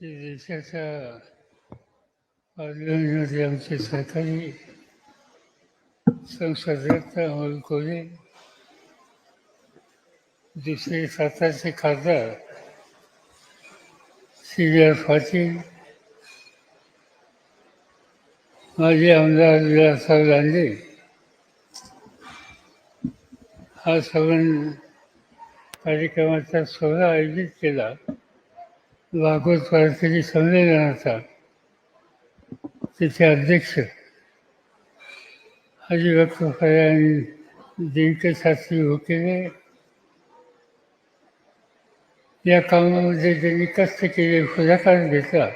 ते देशाच्या पार्लमेंटमध्ये आमचे सरकारी संसद अमोल कोल्हे दुसरे सातारचे खासदार सिनियर पाटील माजी आमदार विलासराव लांडे हा सवन कार्यक्रमाचा सोहळा आयोजित केला. भागवत वारकरी संमेलनाचा तिथे अध्यक्ष. हरिभक्त आणि दिनकर शास्त्री होते या कामामध्ये ज्यांनी कष्ट केले पुढाकार घेतला.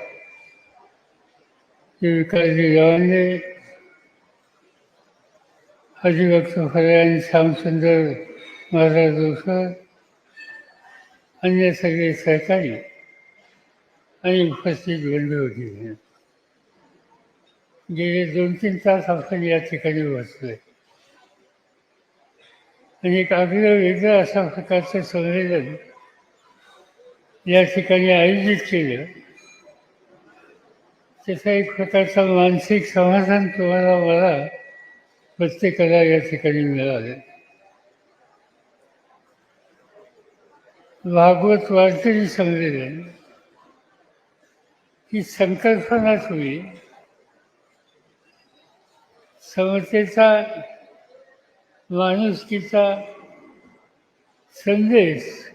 ते विकासजी गावांनी हरिभक्त आणि श्यामसुंदर महाराज जोसर. अन्य सगळे सहकारी. आणि उपस्थित बंधू होती. गेले दोन तीन तास आपण या ठिकाणी बसलोय. आणि एक आग्रह वेगळं अशा प्रकारचं संमेलन या ठिकाणी आयोजित केलं. त्याचा एक प्रकारचा मानसिक समाधान तुम्हाला मला प्रत्येकाला या ठिकाणी मिळालं. भागवत वारकरी संमेलन ही संकल्पनाच होईल समतेचा माणुसकीचा संदेश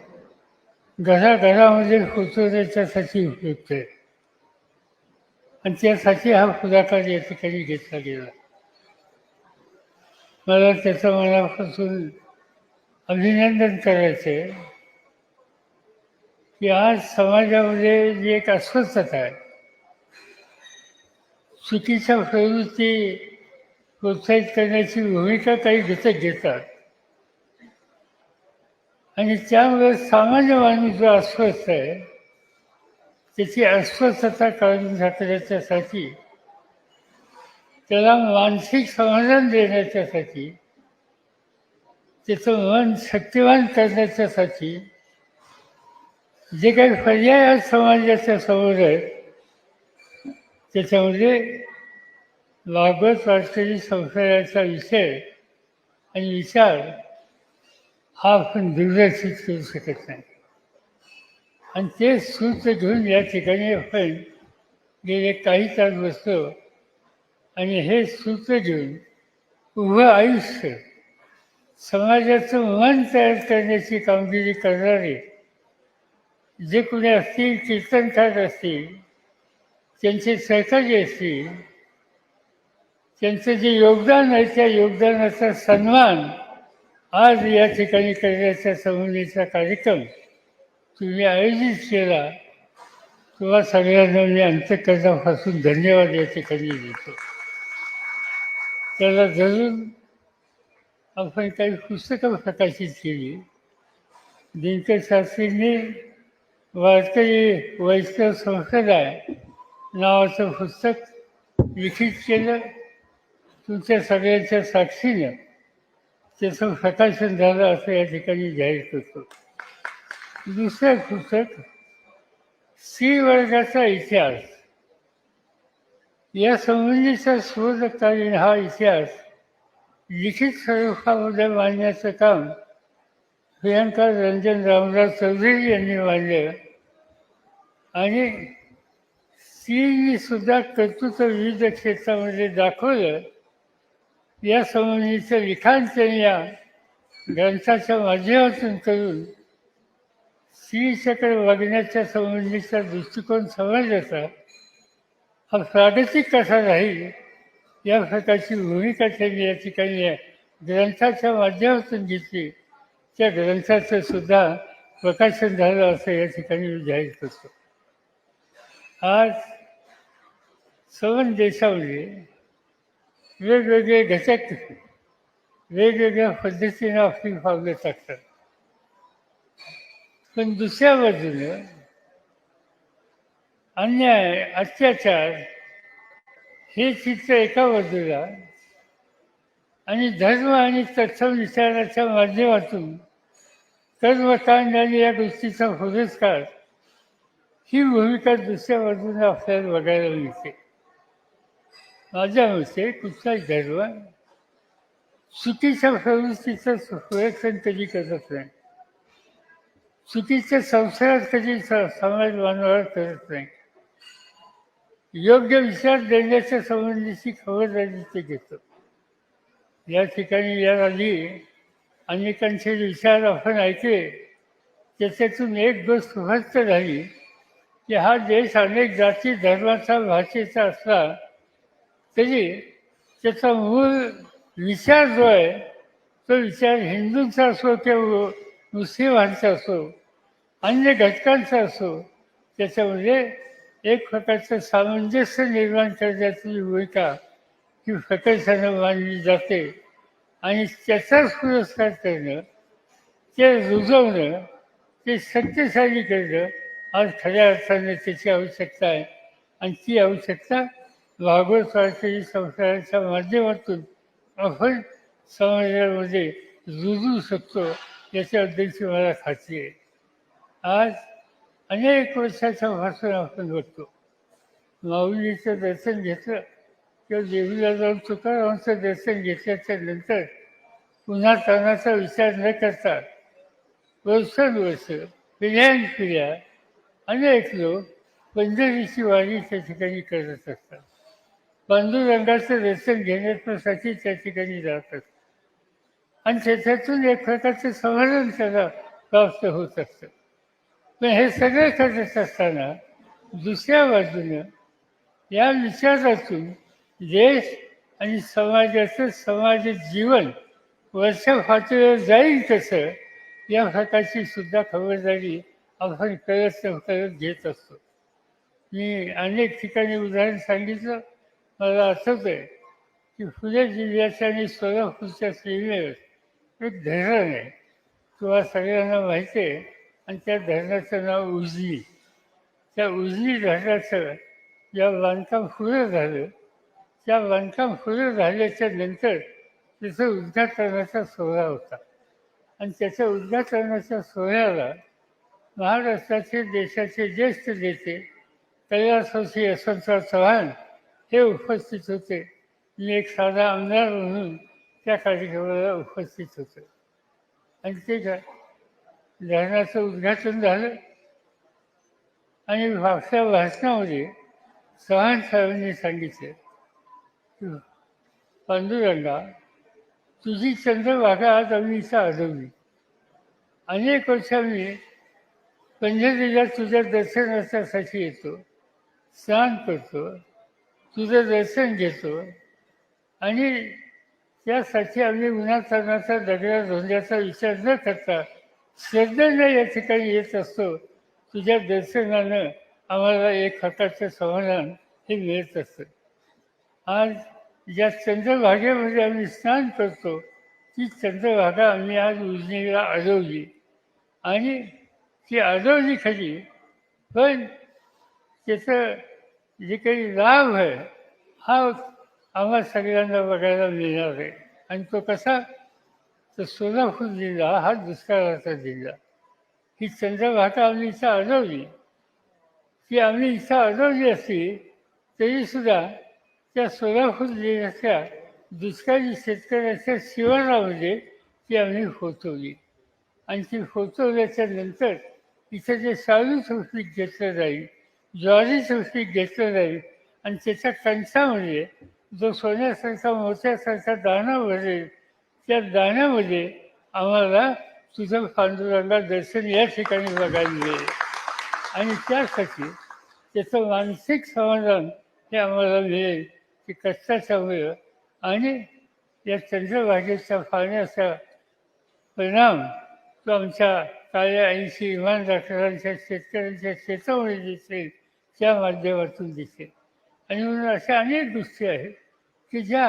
घराघरामध्ये पोचवण्याच्यासाठी उपयुक्त आहे. आणि त्यासाठी हा पुढाकार या ठिकाणी घेतला गेला. मला त्याचं मनापासून अभिनंदन करायचं आहे की आज समाजामध्ये जी एक अस्वस्थता आहे चुकीच्या प्रवृत्ती प्रोत्साहित करण्याची भूमिका काही घटक घेतात. आणि त्यामुळे सामान्य माणूस जो अस्वस्थ आहे त्याची अस्वस्थता काढून टाकण्याच्यासाठी त्याला मानसिक समाधान देण्याच्यासाठी त्याचं मन शक्तिवान करण्याच्यासाठी जे काही पर्याय आज समाजाच्या समोर आहेत त्याच्यामध्ये भागवत असलेली संसाराचा विषय आणि विचार हा आपण दुर्लक्षित करू शकत नाही. आणि ते सूत्र घेऊन या ठिकाणी आपण गेले काही तास बसतो आणि हे सूत्र घेऊन उभं आयुष्य समाजाचं मन तयार करण्याची कामगिरी करणारे जे कोणी असतील कीर्तनकार असतील त्यांचे सहकार्य असतील त्यांचं जे योगदान आहे त्या योगदानाचा सन्मान आज या ठिकाणी करण्याच्या संबंधीचा कार्यक्रम तुम्ही आयोजित केला तेव्हा सगळ्यांना मी अंतकरणापासून धन्यवाद या ठिकाणी देतो. त्याला धरून आपण काही पुस्तकं प्रकाशित केली. दिनकर शास्त्रींनी वारकरी वैष्णव संप्रदाय नावाचं पुस्तक लिखित केलं. तुमच्या सगळ्यांच्या साक्षीनं त्याचं प्रकाशन झालं असं या ठिकाणी जाहीर करतो. दुसरं पुस्तक स्त्री वर्गाचा इतिहास. या संबंधीचा शोधकालीन हा इतिहास लिखित स्वरूपामध्ये मांडण्याचं काम प्रियंका रंजन रामदास चौधरी यांनी मांडलं आणि स्त्रीनी सुद्धा कर्तृत्व विविध क्षेत्रामध्ये दाखवलं. या संबंधीचं लिखाण त्यांनी या ग्रंथाच्या माध्यमातून करून स्त्रीच्याकडे वागण्याच्या संबंधीचा दृष्टिकोन समाजाचा हा प्रागतिक कसा राहील या प्रकारची भूमिका त्यांनी या ठिकाणी ग्रंथाच्या माध्यमातून घेतली. त्या ग्रंथाचं सुद्धा प्रकाशन झालं असं या ठिकाणी मी जाहीर करतो. आज सवन देशामध्ये वेगवेगळे घटक वेगवेगळ्या पद्धतीने आपली पावलं टाकतात. पण दुसऱ्या बाजूनं अन्याय अत्याचार हे चित्र एका बाजूला आणि धर्म आणि तत्सम विचाराच्या माध्यमातून कर्मकांड आणि या गोष्टीचा पुरस्कार ही भूमिका दुसऱ्या बाजूने आपल्याला बघायला मिळते. माझ्या मते कुठलाही धर्म चुकीच्या प्रवृत्तीचं सुरक्षण कधी करत नाही चुकीच्या संसारात कधी समाज बांधवार करत नाही योग्य विचार देण्याच्या संबंधीची खबरदारी ते घेतो या ठिकाणी या आधी अनेकांचे विचार आपण ऐकले त्याच्यातून एक गोष्ट स्पष्ट झाली की हा देश अनेक जाती धर्माचा भाषेचा असला तरी त्याचा मूळ विचार जो आहे तो विचार हिंदूंचा असो किंवा मुस्लिमांचा असो अन्य घटकांचा असो त्याच्यामध्ये एक प्रकारचं सामंजस्य निर्माण करण्याची भूमिका ही प्रकर्षानं मानली जाते. आणि त्याचाच पुरस्कार करणं ते रुजवणं ते शक्तिशाली करणं आज खऱ्या अर्थाने त्याची आवश्यकता आहे. आणि ती आवश्यकता भागवत वारकरी संस्काराच्या माध्यमातून. आपण समाजामध्ये रुजू शकतो याच्याबद्दलची मला खात्री आहे. आज अनेक वर्षाच्या भाषण आपण बघतो. माऊलीचं दर्शन घेतलं किंवा देवीला जाऊन तुकारामांचं दर्शन घेतल्याच्या नंतर पुन्हा तणाचा विचार न करता वर्षानुवर्ष पिढ्यान पिढ्या अनेक लोक पंढरीची वारी त्या ठिकाणी करत असतात. पांडुरंगाचं दर्शन घेण्यासाठी त्या ठिकाणी जातात आणि त्याच्यातून एक प्रकारचं समाधान त्याला प्राप्त होत असतं. पण हे सगळे करत असताना दुसऱ्या बाजूनं या विचारातून देश आणि समाजाचं समाज जीवन वर्षा पातळीवर जाईल कसं या प्रकारची सुद्धा खबरदारी आपण करत करत घेत असतो. मी अनेक ठिकाणी उदाहरण सांगितलं. मला आठवत आहे की पुणे जिल्ह्याच्या आणि सोलापूरच्या सीमेवर एक धरण आहे. किंवा सगळ्यांना माहिती आहे आणि त्या धरणाचं नाव उजनी. त्या उजनी धरणाचं या बांधकाम पुरं झालं. त्या बांधकाम पुरं झाल्याच्यानंतर तिथं उद्घाटनाचा सोहळा होता. आणि त्याच्या उद्घाटनाच्या सोहळ्याला महाराष्ट्राचे देशाचे ज्येष्ठ नेते कैलासवासी यशवंतराव चव्हाण हे उपस्थित होते. मी एक साधा आमदार म्हणून त्या कार्यक्रमाला उपस्थित होतो. आणि ते काय धरणाचं उद्घाटन झालं. आणि आपल्या भाषणामध्ये चव्हाण साहेबांनी सांगितलं पांडुरंगा तुझी चंद्रभागा आज आम्ही अडवली अनेक वर्ष मी पंढरीला तुझ्या दर्शनासाठी येतो स्नान करतो तुझं दर्शन घेतो. आणि त्यासाठी आम्ही उन्हातानाचा दगडा धोंड्याचा विचार न करता श्रद्धेनं या ठिकाणी येत असतो. तुझ्या दर्शनानं आम्हाला एक हाताचं समाधान हे मिळत असतं. आज ज्या चंद्रभागेमध्ये आम्ही स्नान करतो ती चंद्रभागा आम्ही आज उजनीला अडवली आणि ती अडवली खरी पण त्याचं जे काही लाभ आहे हा आम्हा सगळ्यांना बघायला मिळणार आहे. आणि तो कसा? तर सोलापूर जिल्हा हा दुष्काळाचा जिल्हा. ही चंद्रभागा आम्ही इथं अडवली ती आम्ही इथं अडवली असली तरीसुद्धा त्या सोलापूर जिल्ह्याच्या दुष्काळी शेतकऱ्याच्या शिवारामध्ये ती आम्ही होतवली आणि ती होतवल्याच्या नंतर इथं जे शाळूचं पीक घेतलं जाईल ज्वारी पीक घेतलं जाईल आणि त्याच्या म्हणजे जो सोन्यासारखा मोत्यासारखा दाणा भरेल त्या दाण्यामध्ये आम्हाला तुझं पांडुरंगा दर्शन या ठिकाणी बघायला मिळेल. आणि त्यासाठी त्याचं मानसिक समाधान हे आम्हाला मिळेल की कष्टाच्यामुळं आणि या चंद्रभागेच्या पाण्याचा परिणाम तो आमच्या काळ्या ऐंशी इमान डॉक्टरांच्या शेतकऱ्यांच्या शेतामध्ये दिसेल त्या माध्यमातून दिसेल आणि म्हणून अशा अनेक गोष्टी आहेत की ज्या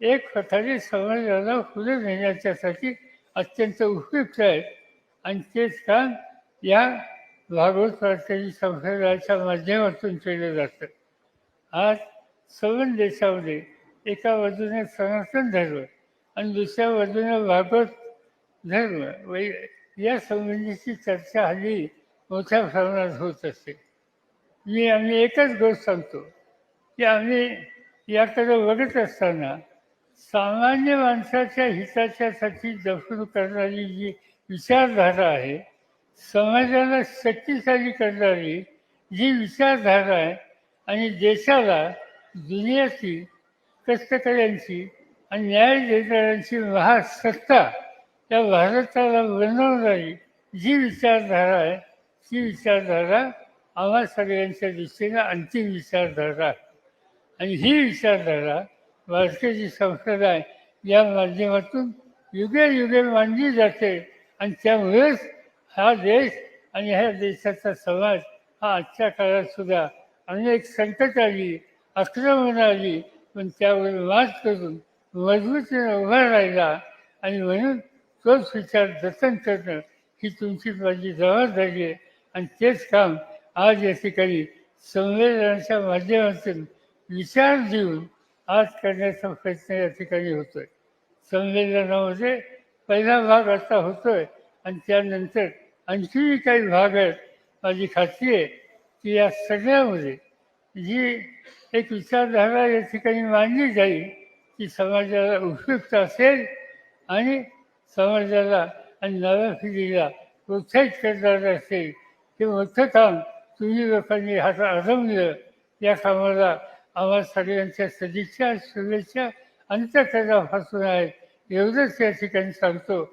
एक प्रकारे समाजाला पुढे नेण्याच्यासाठी अत्यंत उपयुक्त आहेत. आणि तेच काम या भागवत वारकरी संप्रदायाच्या माध्यमातून केलं जातं. आज सवन देशामध्ये एका बाजूने सनातन धर्म आणि दुसऱ्या बाजूने भागवत धर्म वै या संबंधीची चर्चा हल्ली मोठ्या प्रमाणात होत असते. मी आम्ही एकच गोष्ट सांगतो की आम्ही याकडे बघत असताना सामान्य माणसाच्या हिताच्यासाठी जपून करणारी जी विचारधारा आहे समाजाला शक्तिशाली करणारी जी विचारधारा आहे आणि देशाला दुनियाची कष्टकऱ्यांची आणि न्याय देणाऱ्यांची महासत्ता त्या भारताला बनवणारी जी विचारधारा आहे ती विचारधारा आम्हा सगळ्यांच्या दृष्टीनं अंतिम विचारधारा आहे. आणि ही विचारधारा भारताची संप्रदाय या माध्यमातून युगे युगे मांडली जाते. आणि त्यामुळेच हा देश आणि ह्या देशाचा समाज हा आजच्या काळात सुद्धा अनेक संकट आली आक्रमण आली. पण त्यावर मात करून मजबूतीने उभा राहिला. आणि म्हणून तोच विचार जतन करणं ही तुमची माझी जबाबदारी आहे. आणि तेच काम आज या ठिकाणी संमेलनाच्या माध्यमातून विचार देऊन आज करण्याचा प्रयत्न या ठिकाणी होतोय. संमेलनामध्ये पहिला भाग आता होतोय आणि त्यानंतर आणखीही काही भाग आहेत. माझी खात्री आहे की या सगळ्यामध्ये जी एक विचारधारा या ठिकाणी मांडली जाईल ती समाजाला उपयुक्त असेल आणि समाजाला आणि नव्या पिढीला प्रोत्साहित करणारं असेल हे मोठं काम तुम्ही लोकांनी हात आरंभलं या कामाला आम्हा सगळ्यांच्या सदिच्छा शुभेच्छा अंतकरणापासून आहेत एवढंच या ठिकाणी सांगतो.